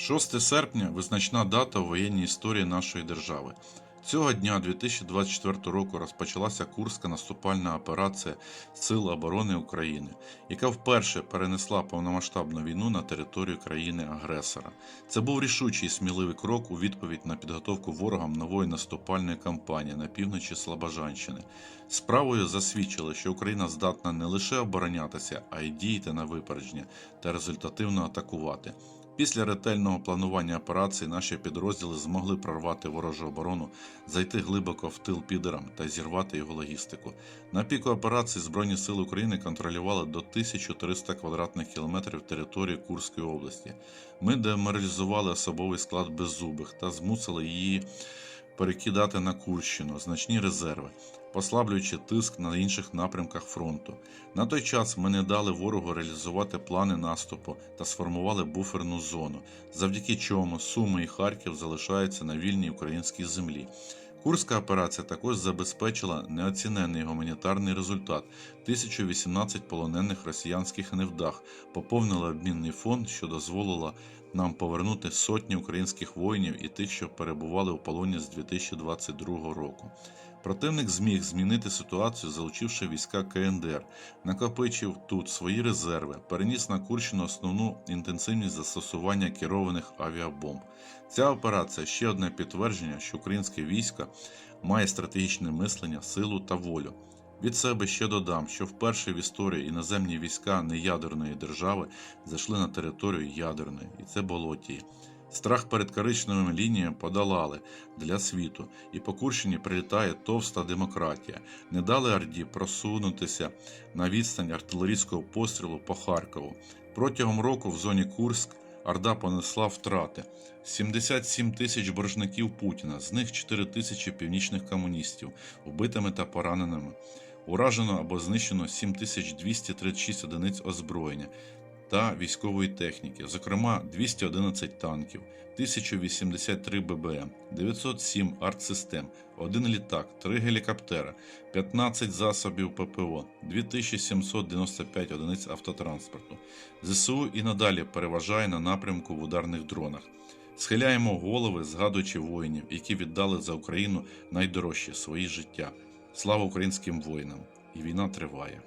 6 серпня визначна дата у воєнній історії нашої держави. Цього дня 2024 року розпочалася Курська наступальна операція Сил оборони України, яка вперше перенесла повномасштабну війну на територію країни-агресора. Це був рішучий і сміливий крок у відповідь на підготовку ворогам нової наступальної кампанії на півночі Слобожанщини. Справою засвідчили, що Україна здатна не лише оборонятися, а й діяти на випередження та результативно атакувати. Після ретельного планування операції наші підрозділи змогли прорвати ворожу оборону, зайти глибоко в тил підерам та зірвати його логістику. На піку операції Збройні сили України контролювали до 1300 квадратних кілометрів території Курської області. Ми деморалізували особовий склад беззубих та змусили її перекидати на Курщину значні резерви, послаблюючи тиск на інших напрямках фронту. На той час ми не дали ворогу реалізувати плани наступу та сформували буферну зону, завдяки чому Суми і Харків залишаються на вільній українській землі. Курська операція також забезпечила неоцінений гуманітарний результат 1018 полонених росіянських невдах, поповнила обмінний фонд, що дозволило нам повернути сотні українських воїнів і тих, що перебували у полоні з 2022 року. Противник зміг змінити ситуацію, залучивши війська КНДР, накопичив тут свої резерви, переніс на Курщину основну інтенсивність застосування керованих авіабомб. Ця операція ще одне підтвердження, що українське військо має стратегічне мислення, силу та волю. Від себе ще додам, що вперше в історії іноземні війська неядерної держави зайшли на територію ядерної, і це болотії. Страх перед коричневими лініями подолали для світу, і по Курщині прилітає товста демократія. Не дали Орді просунутися на відстань артилерійського пострілу по Харкову. Протягом року в зоні Курськ Орда понесла втрати. 77 тисяч боржників Путіна, з них 4 тисячі північних комуністів, вбитими та пораненими. Уражено або знищено 7236 одиниць озброєння та військової техніки, зокрема 211 танків, 1083 ББМ, 907 артсистем, 1 літак, 3 гелікоптера, 15 засобів ППО, 2795 одиниць автотранспорту. ЗСУ і надалі переважає на напрямку в ударних дронах. Схиляємо голови, згадуючи воїнів, які віддали за Україну найдорожче свої життя. Слава українським воїнам! І війна триває.